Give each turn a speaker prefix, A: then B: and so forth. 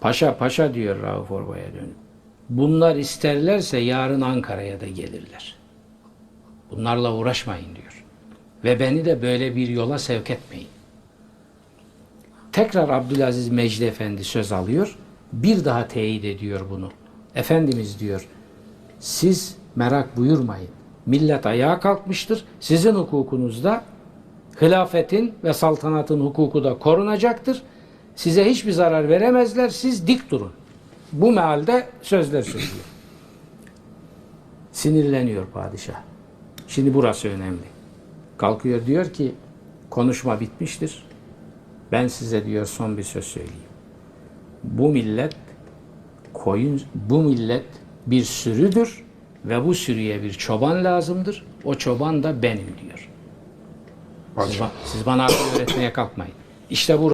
A: Paşa paşa diyor Rauf Orba'ya dönüp. Bunlar isterlerse yarın Ankara'ya da gelirler. Bunlarla uğraşmayın diyor. Ve beni de böyle bir yola sevk etmeyin. Tekrar Abdülaziz Mecdi Efendi söz alıyor. Bir daha teyit ediyor bunu. Efendimiz diyor, siz merak buyurmayın. Millet ayağa kalkmıştır. Sizin hukukunuzda hilafetin ve saltanatın hukuku da korunacaktır. Size hiçbir zarar veremezler. Siz dik durun. Bu mealde sözler söylüyor. Sinirleniyor padişah. Şimdi burası önemli. Kalkıyor diyor ki konuşma bitmiştir. Ben size diyor son bir söz söyleyeyim. Bu millet koyun bu millet bir sürüdür ve bu sürüye bir çoban lazımdır. O çoban da benim diyor. Siz, siz bana akıl öğretmeye kalkmayın. İşte bu